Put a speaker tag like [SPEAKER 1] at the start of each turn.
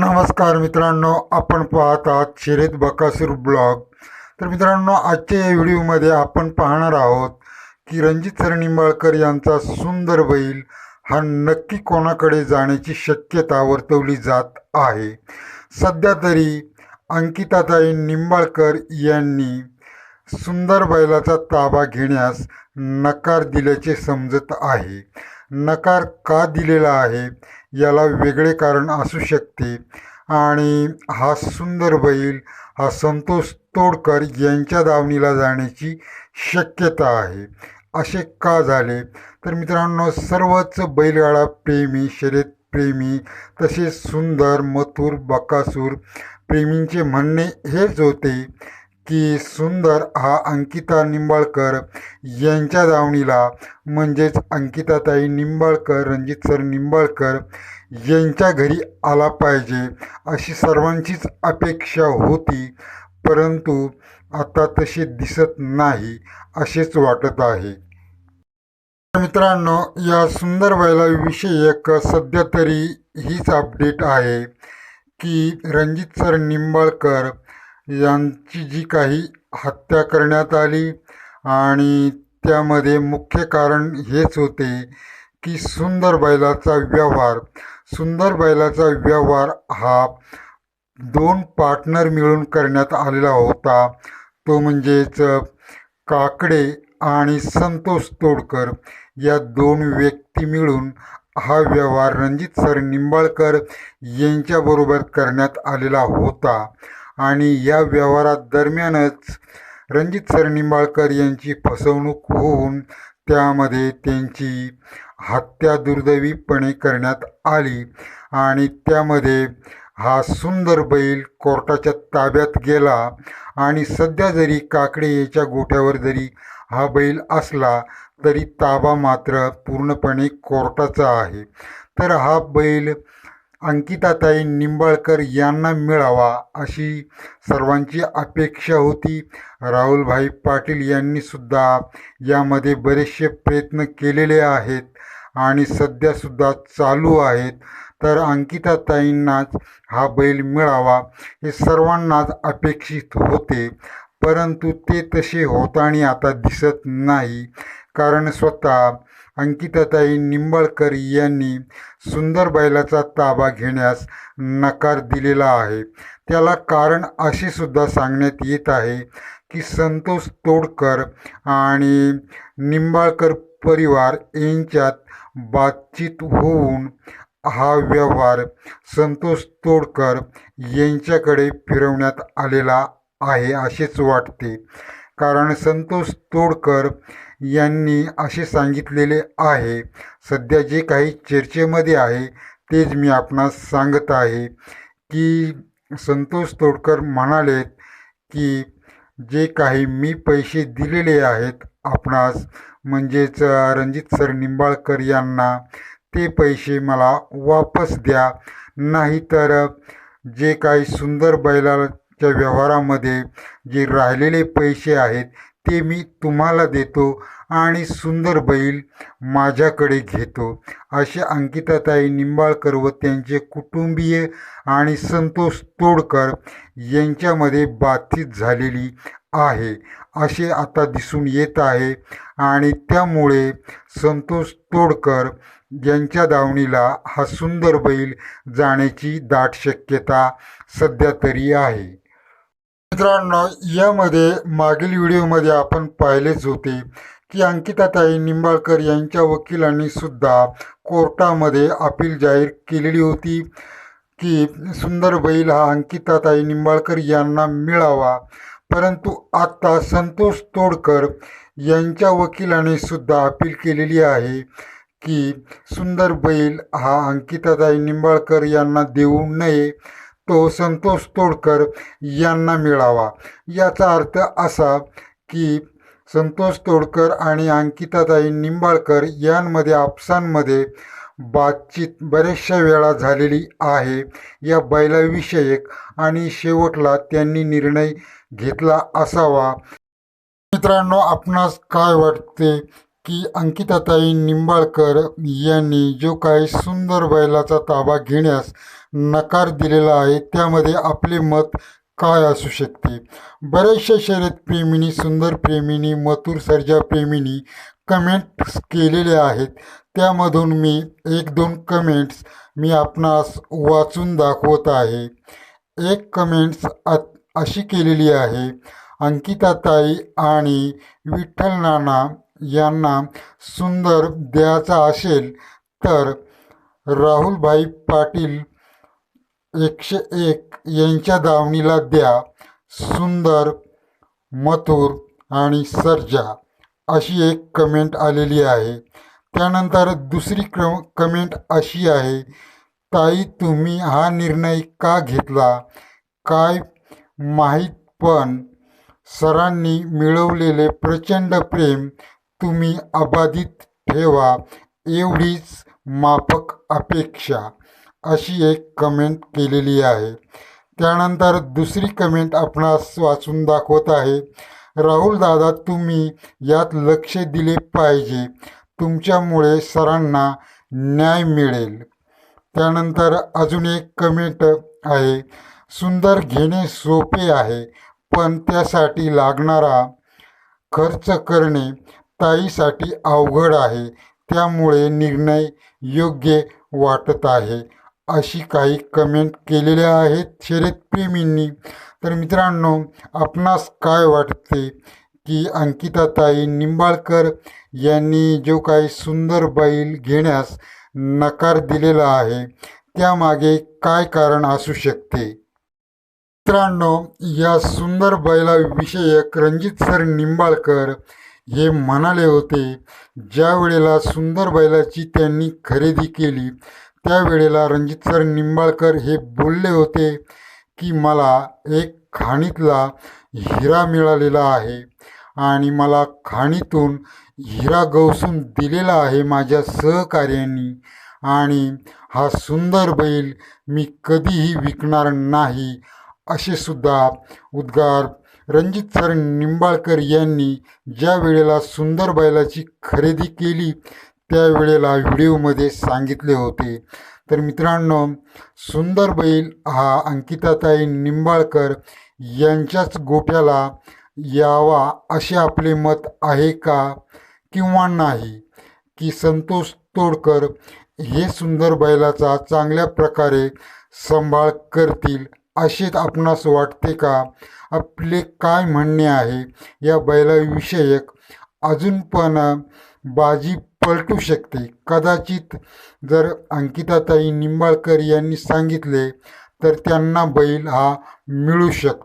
[SPEAKER 1] नमस्कार मित्रांनो आपण पाहत आहात शिरेत बकासूर ब्लॉग. तर मित्रांनो आजच्या या व्हिडिओमध्ये आपण पाहणार आहोत की रणजित सर निंबाळकर यांचा सुंदर बैल हा नक्की कोणाकडे जाण्याची शक्यता वर्तवली जात आहे. सध्या तरी अंकिताताई निंबाळकर यांनी सुंदर बैलाचा ताबा घेण्यास नकार दिल्याचे समजत आहे. नकार का दिलेला आहे? याला वेगळे कारण असू शकते. आणि हा सुंदर बैल हा संतोष तोडकर यांच्या दावणीला जाण्याची शक्यता आहे. असे का झाले? तर मित्रांनो सर्वच बैलगाडा प्रेमी शर्यत प्रेमी तसेच सुंदर मथुर बकासूर प्रेमींचे म्हणणे हेच होते. की सुंदर हा अंकिता निंबाळकर यांच्या दावणीला. म्हणजेच अंकिताताई निंबाळकर रणजित सर निंबाळकर यांच्या घरी आला पाहिजे अशी सर्वांचीच अपेक्षा होती. परंतु आता तसे दिसत नाही असेच वाटत आहे. मित्रांनो या सुंदर बैलाविषयक सध्या तरी हीच अपडेट आहे की रणजित सर निंबाळकर यांची जी काही हत्या करण्यात आली आणि त्यामध्ये मुख्य कारण हेच होते की सुंदर बैलाचा व्यवहार. सुंदर बैलाचा व्यवहार हा दोन पार्टनर मिळून करण्यात आलेला होता. तो म्हणजेच काकडे आणि संतोष तोडकर या दोन व्यक्ती मिळून हा व्यवहार रणजित सर निंबाळकर यांच्याबरोबर करण्यात आलेला होता. आणि या व्यवहारात दरम्यानच रणजित सर निंबाळकर यांची फसवणूक होऊन त्यामध्ये त्यांची हत्या दुर्दैवीपणे करण्यात आली आणि त्यामध्ये हा सुंदर बैल कोर्टाच्या ताब्यात गेला आणि सध्या जरी काकडे याच्या गोठ्यावर जरी हा बैल असला तरी ताबा मात्र पूर्णपणे कोर्टाचा आहे. तर हा बैल अंकिताताई निंबाळकर यांना मिळावा अशी सर्वांची अपेक्षा होती. राहुलभाई पाटील यांनीसुद्धा यामध्ये बरेचसे प्रयत्न केलेले आहेत आणि सध्यासुद्धा चालू आहेत. तर अंकिताताईंनाच हा बैल मिळावा हे सर्वांनाच अपेक्षित होते. परंतु ते तसे होताना आता दिसत नाही. कारण स्वतः अंकिताताई निंबाळकर यांनी सुंदर बैलाचा ताबा घेण्यास नकार दिलेला आहे. त्याला कारण असेसुद्धा सांगण्यात येत आहे की संतोष तोडकर आणि निंबाळकर परिवार यांच्यात बातचीत होऊन हा व्यवहार संतोष तोडकर यांच्याकडे फिरवण्यात आलेला आहे असेच वाटते. कारण संतोष तोडकर यांनी असे सांगितलेले आहे. सध्या जे काही चर्चेमध्ये आहे तेच मी आपणास सांगत आहे. की संतोष तोडकर म्हणालेत की जे काही मी पैसे दिलेले आहेत आपणास म्हणजेच रणजित सर निंबाळकर यांना ते पैसे मला वापस द्या. नाहीतर जे काही सुंदर बैलाच्या व्यवहारामध्ये जे राहिलेले पैसे आहेत ते मी तुम्हाला देतो आणि सुंदर बैल माझ्याकडे घेतो. असे अंकिताताई निंबाळकर व त्यांचे कुटुंबीय आणि संतोष तोडकर यांच्यामध्ये बातचीत झालेली आहे. असे आता दिसून येत आहे आणि त्यामुळे संतोष तोडकर यांच्या दावणीला हा सुंदर बैल जाण्याची दाट शक्यता सध्या तरी आहे. मित्रांनो यामध्ये मागील व्हिडिओमध्ये आपण पाहिलेच होते की अंकिताताई निंबाळकर यांच्या वकिलांनी सुद्धा कोर्टामध्ये अपील जाहीर केलेली होती की सुंदर बैल हा अंकिताताई निंबाळकर यांना मिळावा. परंतु आत्ता संतोष तोडकर यांच्या वकिलाने सुद्धा अपील केलेली आहे की सुंदर बैल हा अंकिताताई निंबाळकर यांना देऊ नये. तो संतोष तोडकर यांना मिळावा. याचा अर्थ असा की संतोष तोडकर आणि अंकिताताई निंबाळकर यांमध्ये आपसांमध्ये बातचीत बऱ्याचशा वेळा झालेली आहे. या बैलाविषयक आणि शेवटला त्यांनी निर्णय घेतला असावा. मित्रांनो आपणास काय वाटते? की अंकिताताई निंबाळकर यांनी जो काही सुंदर बैलाचा ताबा घेण्यास नकार दिलेला आहे त्यामध्ये आपले मत काय असू शकते? बऱ्याचशा शर्यतप्रेमींनी सुंदर प्रेमीनी मथुर सर्जा प्रेमींनी कमेंट्स केलेले आहेत. त्यामधून मी एक दोन कमेंट्स मी आपणास वाचून दाखवत आहे. एक कमेंट्स अशी केलेली आहे अंकिताताई आणि विठ्ठल नाना यांना सुंदर द्यायचा असेल तर राहुलभाई पाटील एकशे एक यांच्या दावणीला द्या. सुंदर मथुर आणि सर्जा अशी एक कमेंट आलेली आहे. त्यानंतर दुसरी क कमेंट अशी आहे ताई तुम्ही हा निर्णय का घेतला? काय माहीत पण? सरांनी मिळवलेले प्रचंड प्रेम तुम्ही अबाधित ठेवा एवढीच माफक अपेक्षा अशी एक कमेंट केलेली आहे. त्यानंतर दुसरी कमेंट आपणास वाचून दाखवत आहे. राहुल दादा तुम्ही यात लक्ष दिले पाहिजे. तुमच्यामुळे सरांना न्याय मिळेल. त्यानंतर अजून एक कमेंट आहे. सुंदर घेणे सोपे आहे पण त्यासाठी लागणारा खर्च करणे ताईसाठी अवघड आहे. त्यामुळे निर्णय योग्य वाटत आहे अशी काही कमेंट केलेल्या आहेत शर्यतप्रेमींनी तर मित्रांनो आपणास काय वाटते की अंकिताताई निंबाळकर यांनी जो काही सुंदर बैल घेण्यास नकार दिलेला आहे त्यामागे काय कारण असू शकते? मित्रांनो या सुंदर बैलाविषयक रणजित सर निंबाळकर हे म्हणाले होते ज्या वेळेला सुंदर बैलाची त्यांनी खरेदी केली त्यावेळेला रणजित सर निंबाळकर हे बोलले होते की मला एक खाणीतला हिरा मिळालेला आहे आणि मला खाणीतून हिरा गवसून दिलेला आहे माझ्या सहकार्यांनी आणि हा सुंदर बैल मी कधीही विकणार नाही असे सुद्धा उद्गार. रणजित सर निंबाळकर यांनी ज्या वेळेला सुंदर बैलाची खरेदी केली त्यावेळेला व्हिडिओमध्ये सांगितले होते. तर मित्रांनो सुंदर बैल हा अंकिताताई निंबाळकर यांच्याच गोट्याला यावा असे आपले मत आहे का किंवा नाही? की संतोष तोडकर हे सुंदर बैलाचा चांगल्या प्रकारे सांभाळ करतील असेच आपणास वाटते का? आपले काय म्हणणे आहे? या बैलाविषयक अजून पण बाजी पलटू शकते. कदाचित जर अंकिताताई निंबाळकर यांनी सांगितले तर त्यांना बैल हा मिळू शकतो.